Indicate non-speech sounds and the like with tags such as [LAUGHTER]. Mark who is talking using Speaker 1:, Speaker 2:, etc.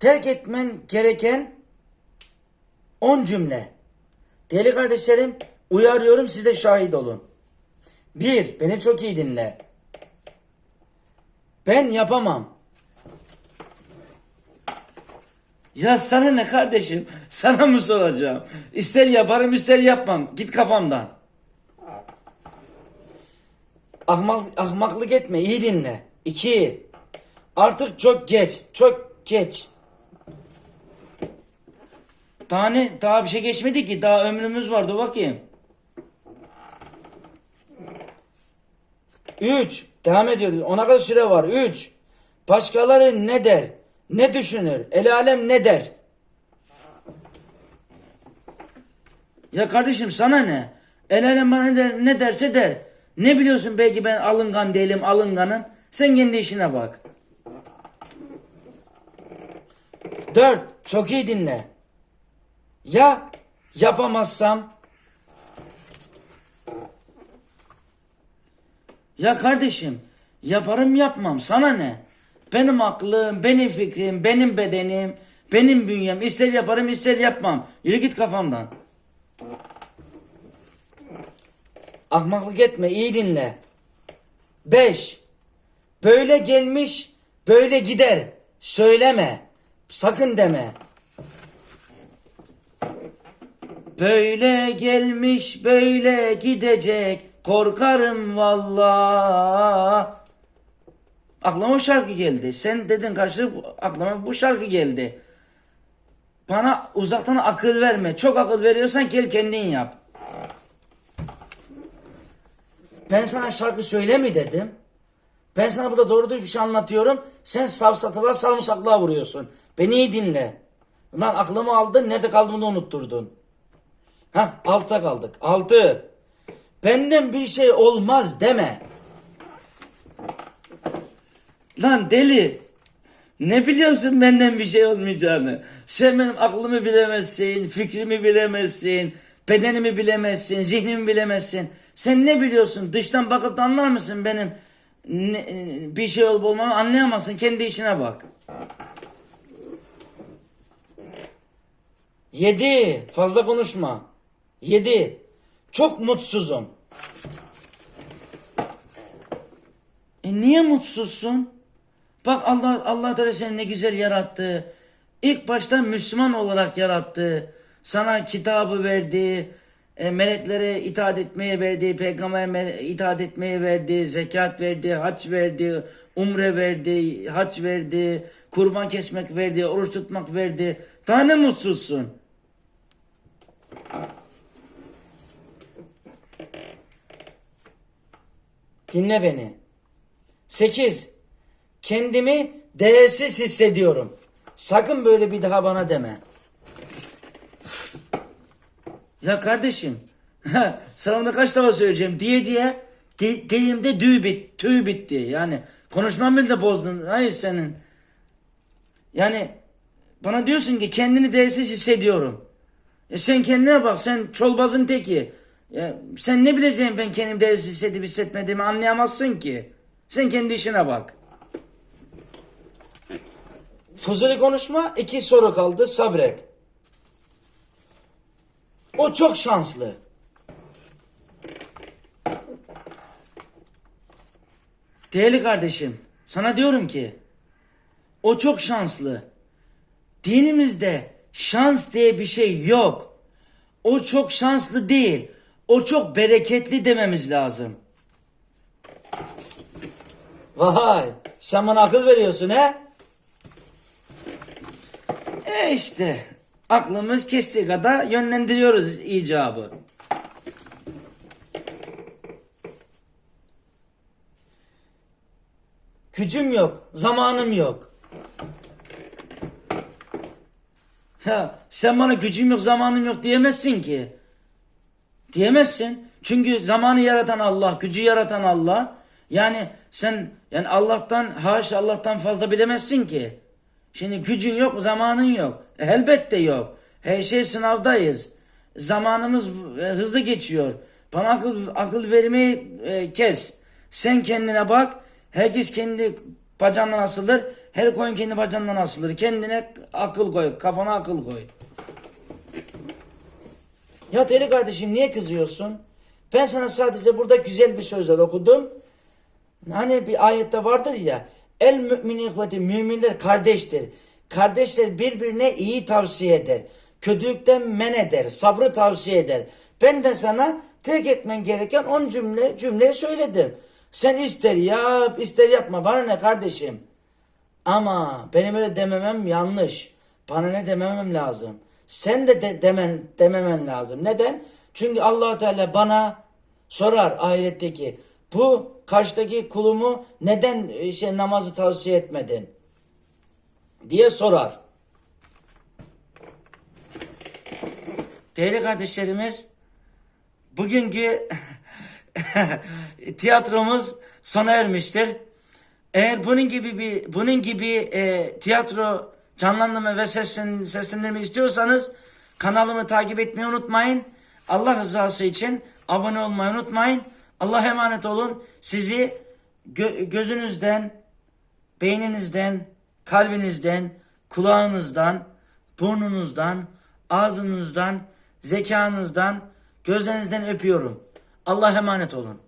Speaker 1: terk etmen gereken 10 cümle. Değerli kardeşlerim uyarıyorum siz de şahit olun. Bir, beni çok iyi dinle. Ben yapamam.
Speaker 2: Ya sana ne kardeşim? Sana mı soracağım? İster yaparım ister yapmam. Git kafamdan.
Speaker 1: Ahmak, ahmaklık etme iyi dinle. İki, artık çok geç, çok geç.
Speaker 2: Daha ne? Daha bir şey geçmedi ki. Daha ömrümüz var. Dur bakayım.
Speaker 1: Üç, devam ediyoruz. Ona kadar süre var. Üç, başkaları ne der, ne düşünür, el alem ne der?
Speaker 2: Ya kardeşim sana ne? El alem bana der- ne derse der. Ne biliyorsun belki ben alıngan değilim alınganım. Sen kendi işine bak.
Speaker 1: Dört, çok iyi dinle. Ya yapamazsam?
Speaker 2: Ya kardeşim yaparım yapmam sana ne? Benim aklım, benim fikrim, benim bedenim, benim bünyem. İster yaparım ister yapmam. Yürü git kafamdan.
Speaker 1: Ahmaklık etme, iyi dinle. Beş, böyle gelmiş, böyle gider. Söyleme, sakın deme.
Speaker 2: Böyle gelmiş böyle gidecek korkarım valla. Aklıma o şarkı geldi. Sen dedin karşı aklıma bu şarkı geldi. Bana uzaktan akıl verme. Çok akıl veriyorsan gel kendin yap.
Speaker 1: Ben sana şarkı söyle mi dedim? Ben sana burada doğru düzgün şey anlatıyorum. Sen savsatılar sarımsaklığa vuruyorsun. Beni iyi dinle. Lan aklımı aldın, nerede kaldığımı unutturdun. Ha, altta kaldık. Altı. Benden bir şey olmaz deme.
Speaker 2: Lan deli. Ne biliyorsun benden bir şey olmayacağını? Sen benim aklımı bilemezsin, fikrimi bilemezsin, bedenimi bilemezsin, zihnimi bilemezsin. Sen ne biliyorsun? Dıştan bakıp da anlar mısın benim ne- bir şey olup olmamı anlayamazsın. Kendi işine bak.
Speaker 1: Yedi. Fazla konuşma. Yedi. Çok mutsuzum.
Speaker 2: E niye mutsuzsun? Bak Allah Allah Teala seni ne güzel yarattı. İlk başta Müslüman olarak yarattı. Sana kitabı verdi. E, meleklere itaat etmeye verdi. Peygamber'e itaat etmeye verdi. Zekat verdi. Hac verdi. Umre verdi. Hac verdi. Kurban kesmek verdi. Oruç tutmak verdi. Daha ne mutsuzsun?
Speaker 1: Dinle beni. Sekiz. Kendimi değersiz hissediyorum. Sakın böyle bir daha bana deme.
Speaker 2: Ya kardeşim [LAUGHS] sana bunu kaç defa söyleyeceğim diye diye di- dilimde düğ bit, tüy bitti. Yani konuşmamı bile bozdun. Hayır senin. Yani bana diyorsun ki kendini değersiz hissediyorum. E sen kendine bak sen çolbazın teki. Ya sen ne bileceksin ben kendimi değersiz hissedip hissetmediğimi anlayamazsın ki. Sen kendi işine bak.
Speaker 1: Fuzuli konuşma. iki soru kaldı. Sabret. O çok şanslı.
Speaker 2: Değerli kardeşim, sana diyorum ki o çok şanslı. Dinimizde şans diye bir şey yok. O çok şanslı değil. O çok bereketli dememiz lazım.
Speaker 1: Vay. Sen bana akıl veriyorsun he?
Speaker 2: E işte aklımız kestiği kadar yönlendiriyoruz icabı.
Speaker 1: Gücüm yok. Zamanım yok.
Speaker 2: Ya sen bana gücüm yok, zamanım yok diyemezsin ki. Diyemezsin. Çünkü zamanı yaratan Allah, gücü yaratan Allah. Yani sen yani Allah'tan haşa Allah'tan fazla bilemezsin ki. Şimdi gücün yok, zamanın yok. E, elbette yok. Her şey sınavdayız. Zamanımız e, hızlı geçiyor. Bana akıl, akıl vermeyi e, kes. Sen kendine bak. Herkes kendi bacağından asılır. Her koyun kendi bacağından asılır. Kendine akıl koy. Kafana akıl koy.
Speaker 1: Ya deli kardeşim niye kızıyorsun? Ben sana sadece burada güzel bir sözler okudum. Hani bir ayette vardır ya. El mümin ihveti müminler kardeştir. Kardeşler birbirine iyi tavsiye eder. Kötülükten men eder. Sabrı tavsiye eder. Ben de sana terk etmen gereken on cümle cümleyi söyledim. Sen ister yap ister yapma bana ne kardeşim. Ama benim öyle dememem yanlış. Bana ne dememem lazım. Sen de, de demen, dememen lazım. Neden? Çünkü Allahu Teala bana sorar ahiretteki bu karşıdaki kulumu neden e, şey namazı tavsiye etmedin? diye sorar. Değerli kardeşlerimiz bugünkü [LAUGHS] tiyatromuz sona ermiştir. Eğer bunun gibi bir bunun gibi e, tiyatro canlandırma ve seslen, seslendirme istiyorsanız kanalımı takip etmeyi unutmayın. Allah rızası için abone olmayı unutmayın. Allah'a emanet olun. Sizi gö- gözünüzden, beyninizden, kalbinizden, kulağınızdan, burnunuzdan, ağzınızdan, zekanızdan, gözlerinizden öpüyorum. Allah'a emanet olun.